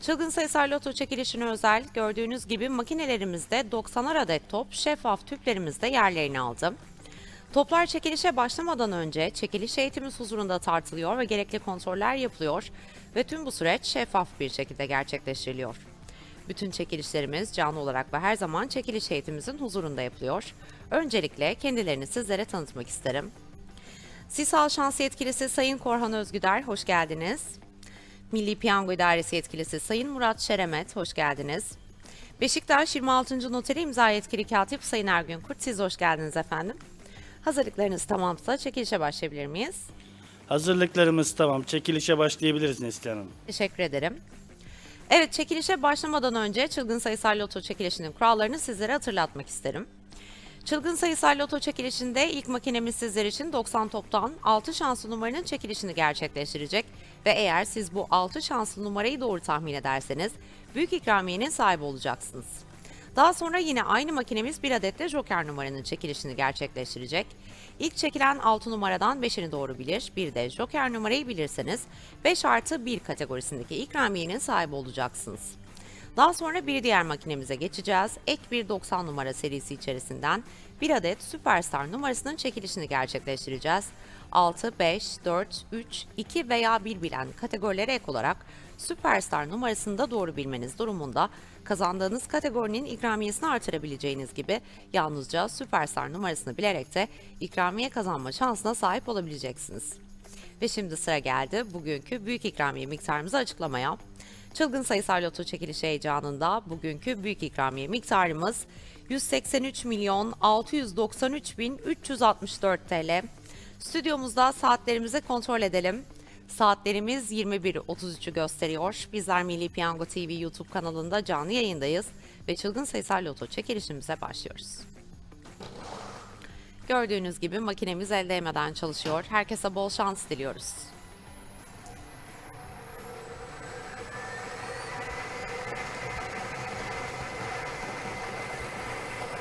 Çılgın sayısal loto çekilişine özel gördüğünüz gibi makinelerimizde 90'ar adet top şeffaf tüplerimizde yerlerini aldı. Toplar çekilişe başlamadan önce çekiliş eğitimiz huzurunda tartılıyor ve gerekli kontroller yapılıyor ve tüm bu süreç şeffaf bir şekilde gerçekleştiriliyor. Bütün çekilişlerimiz canlı olarak ve her zaman çekiliş eğitimimizin huzurunda yapılıyor. Öncelikle kendilerini sizlere tanıtmak isterim. Sisal Şans Yetkilisi Sayın Korhan Özgüder, hoş geldiniz. Milli Piyango İdaresi Yetkilisi Sayın Murat Şeremet, hoş geldiniz. Beşiktaş 26. Noteri İmza Yetkili Katip Sayın Ergün Kurt, siz hoş geldiniz efendim. Hazırlıklarınız tamamsa çekilişe başlayabilir miyiz? Hazırlıklarımız tamam. Çekilişe başlayabiliriz Neslihan Hanım. Teşekkür ederim. Evet, çekilişe başlamadan önce çılgın sayısal loto çekilişinin kurallarını sizlere hatırlatmak isterim. Çılgın sayısal loto çekilişinde ilk makinemiz sizler için 90 toptan 6 şanslı numaranın çekilişini gerçekleştirecek ve eğer siz bu 6 şanslı numarayı doğru tahmin ederseniz büyük ikramiyenin sahibi olacaksınız. Daha sonra yine aynı makinemiz bir adet de joker numaranın çekilişini gerçekleştirecek. İlk çekilen 6 numaradan 5'ini doğru bilir, bir de joker numarayı bilirseniz 5 artı 1 kategorisindeki ikramiyenin sahibi olacaksınız. Daha sonra bir diğer makinemize geçeceğiz. Ek bir 90 numara serisi içerisinden bir adet Süperstar numarasının çekilişini gerçekleştireceğiz. 6, 5, 4, 3, 2 veya 1 bilen kategorilere ek olarak Süperstar numarasını da doğru bilmeniz durumunda kazandığınız kategorinin ikramiyesini artırabileceğiniz gibi yalnızca Süperstar numarasını bilerek de ikramiye kazanma şansına sahip olabileceksiniz. Ve şimdi sıra geldi bugünkü büyük ikramiye miktarımızı açıklamaya. Çılgın sayısal loto çekilişi heyecanında bugünkü büyük ikramiye miktarımız 183 milyon 693 bin 364 TL. Stüdyomuzda saatlerimizi kontrol edelim. Saatlerimiz 21.33'ü gösteriyor. Bizler Milli Piyango TV YouTube kanalında canlı yayındayız ve çılgın sayısal loto çekilişimize başlıyoruz. Gördüğünüz gibi makinemiz el değmeden çalışıyor. Herkese bol şans diliyoruz.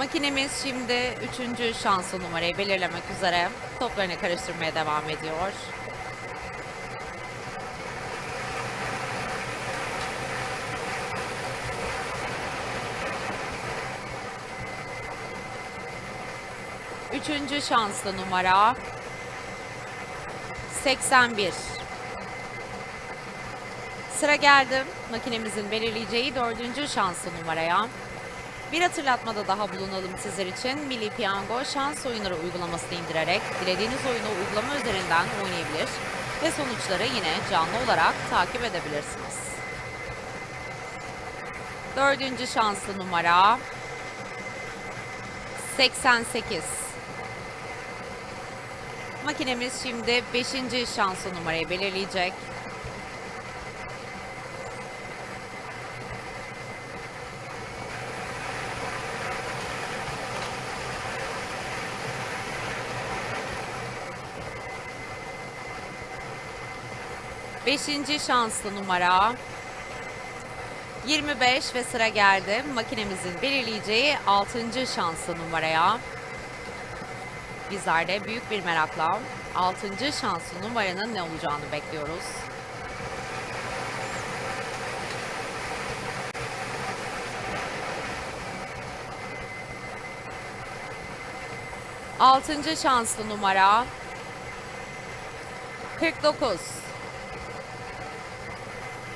Makinemiz şimdi üçüncü şanslı numarayı belirlemek üzere toplarını karıştırmaya devam ediyor. Üçüncü şanslı numara 81. Sıra geldi makinemizin belirleyeceği dördüncü şanslı numaraya. Bir hatırlatmada daha bulunalım sizler için. Milli Piyango şans oyunları uygulamasını indirerek dilediğiniz oyunu uygulama üzerinden oynayabilir ve sonuçları yine canlı olarak takip edebilirsiniz. Dördüncü şanslı numara 88. Makinemiz şimdi beşinci şanslı numarayı belirleyecek. Beşinci şanslı numara 25 ve sıra geldi makinemizin belirleyeceği 6. şanslı numaraya. bizler de büyük bir merakla 6. şanslı numaranın ne olacağını bekliyoruz. Altıncı şanslı numara 49.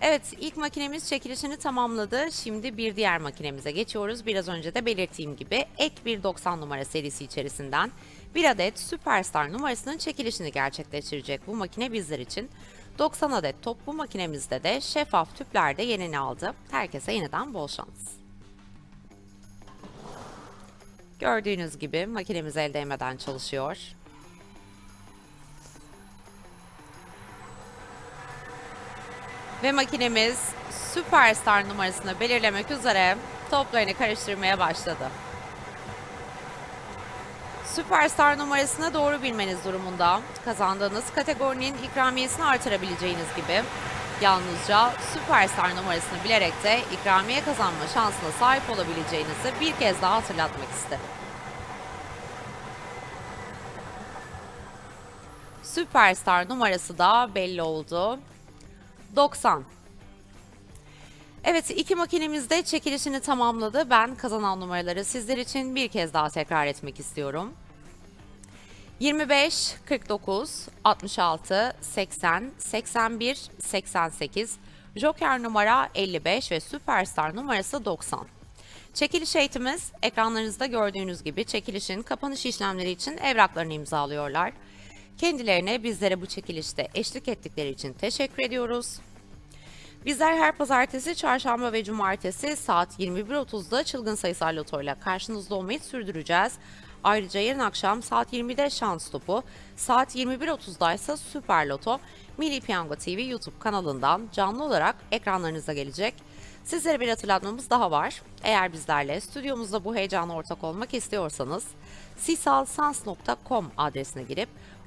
Evet, ilk makinemiz çekilişini tamamladı. Şimdi bir diğer makinemize geçiyoruz. Biraz önce de belirttiğim gibi ek bir 90 numara serisi içerisinden bir adet Superstar numarasının çekilişini gerçekleştirecek bu makine bizler için. 90 adet top bu makinemizde de şeffaf tüplerde yerini aldı. Herkese yeniden bol şans. Gördüğünüz gibi makinemiz el değmeden çalışıyor. Ve makinemiz Superstar numarasını belirlemek üzere toplarını karıştırmaya başladı. Superstar numarasını doğru bilmeniz durumunda kazandığınız kategorinin ikramiyesini artırabileceğiniz gibi yalnızca Superstar numarasını bilerek de ikramiye kazanma şansına sahip olabileceğinizi bir kez daha hatırlatmak isterim. Superstar numarası da belli oldu. 90. Evet iki makinemiz de çekilişini tamamladı. Ben kazanan numaraları sizler için bir kez daha tekrar etmek istiyorum. 25, 49, 66, 80, 81, 88, Joker numara 55 ve Superstar numarası 90. Çekiliş eğitimiz ekranlarınızda gördüğünüz gibi çekilişin kapanış işlemleri için evraklarını imzalıyorlar. Kendilerine bizlere bu çekilişte eşlik ettikleri için teşekkür ediyoruz. Bizler her pazartesi, çarşamba ve cumartesi saat 21.30'da çılgın sayısal loto ile karşınızda olmayı sürdüreceğiz. Ayrıca yarın akşam saat 20'de şans topu, saat 21.30'da ise Süper Loto, Milli Piyango TV YouTube kanalından canlı olarak ekranlarınıza gelecek. Sizlere bir hatırlatmamız daha var. Eğer bizlerle stüdyomuzda bu heyecana ortak olmak istiyorsanız sisalsans.com adresine girip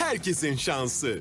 herkesin şansı.